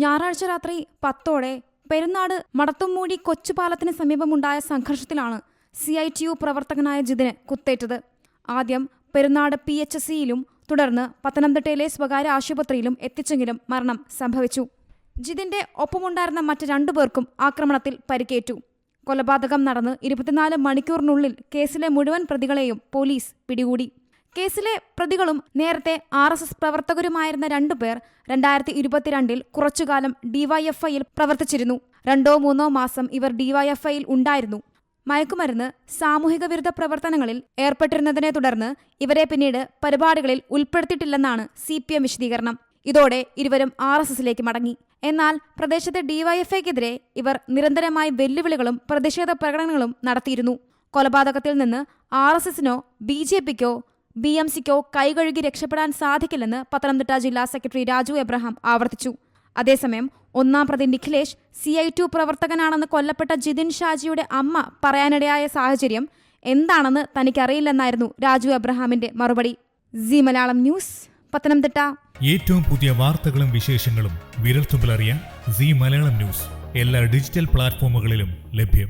ഞായറാഴ്ച രാത്രി പത്തോടെ പെരുന്നാട് മടത്തുംമൂടി കൊച്ചുപാലത്തിന് സമീപമുണ്ടായ സംഘർഷത്തിലാണ് സി ഐ ടി യു പ്രവർത്തകനായ ജിതിന് കുത്തേറ്റത്. ആദ്യം പെരുന്നാട് പി എച്ച് സിയിലും തുടർന്ന് പത്തനംതിട്ടയിലെ സ്വകാര്യ ആശുപത്രിയിലും എത്തിച്ചെങ്കിലും മരണം സംഭവിച്ചു. ജിതിന്റെ ഒപ്പമുണ്ടായിരുന്ന മറ്റ് രണ്ടു പേർക്കും ആക്രമണത്തിൽ പരിക്കേറ്റു. കൊലപാതകം നടന്ന് ഇരുപത്തിനാല് മണിക്കൂറിനുള്ളിൽ കേസിലെ മുഴുവൻ പ്രതികളെയും പോലീസ് പിടികൂടി. കേസിലെ പ്രതികളും നേരത്തെ ആർ എസ് എസ് പ്രവർത്തകരുമായിരുന്ന രണ്ടുപേർ രണ്ടായിരത്തി ഇരുപത്തിരണ്ടിൽ കുറച്ചുകാലം ഡിവൈഎഫ്ഐയിൽ പ്രവർത്തിച്ചിരുന്നു. രണ്ടോ മൂന്നോ മാസം ഇവർ ഡിവൈഎഫ്ഐയിൽ ഉണ്ടായിരുന്നു. മയക്കുമരുന്ന് സാമൂഹിക വിരുദ്ധ പ്രവർത്തനങ്ങളിൽ ഏർപ്പെട്ടിരുന്നതിനെ തുടർന്ന് ഇവരെ പിന്നീട് പരിപാടികളിൽ ഉൾപ്പെടുത്തിയിട്ടില്ലെന്നാണ് സി പി എം വിശദീകരണം. ഇതോടെ ഇരുവരും ആർ എസ് എസിലേക്ക് മടങ്ങി. എന്നാൽ പ്രദേശത്തെ ഡിവൈഎഫ്ഐക്കെതിരെ ഇവർ നിരന്തരമായി വെല്ലുവിളികളും പ്രതിഷേധ പ്രകടനങ്ങളും നടത്തിയിരുന്നു. കൊലപാതകത്തിൽ നിന്ന് ആർ എസ് എസിനോ ബി ജെ പിക്കോ ബി എം സിക്കോ കൈകഴുകി രക്ഷപ്പെടാൻ സാധിക്കില്ലെന്ന് പത്തനംതിട്ട ജില്ലാ സെക്രട്ടറി രാജു എബ്രഹാം ആവർത്തിച്ചു. അതേസമയം ഒന്നാം പ്രതി നിഖിലേഷ് സി ഐ ടു പ്രവർത്തകനാണെന്ന് കൊല്ലപ്പെട്ട ജിതിൻ ഷാജിയുടെ അമ്മ പറയാനിടയായ സാഹചര്യം എന്താണെന്ന് തനിക്കറിയില്ലെന്നായിരുന്നു രാജു എബ്രഹാമിന്റെ മറുപടി. സി മലയാളം ന്യൂസ് പത്തനംതിട്ട. ഏറ്റവും പുതിയ വാർത്തകളും വിശേഷങ്ങളും വിരൽത്തുമ്പിലറിയാൻ സി മലയാളം ന്യൂസ് എല്ലാ ഡിജിറ്റൽ പ്ലാറ്റ്ഫോമുകളിലും ലഭ്യം.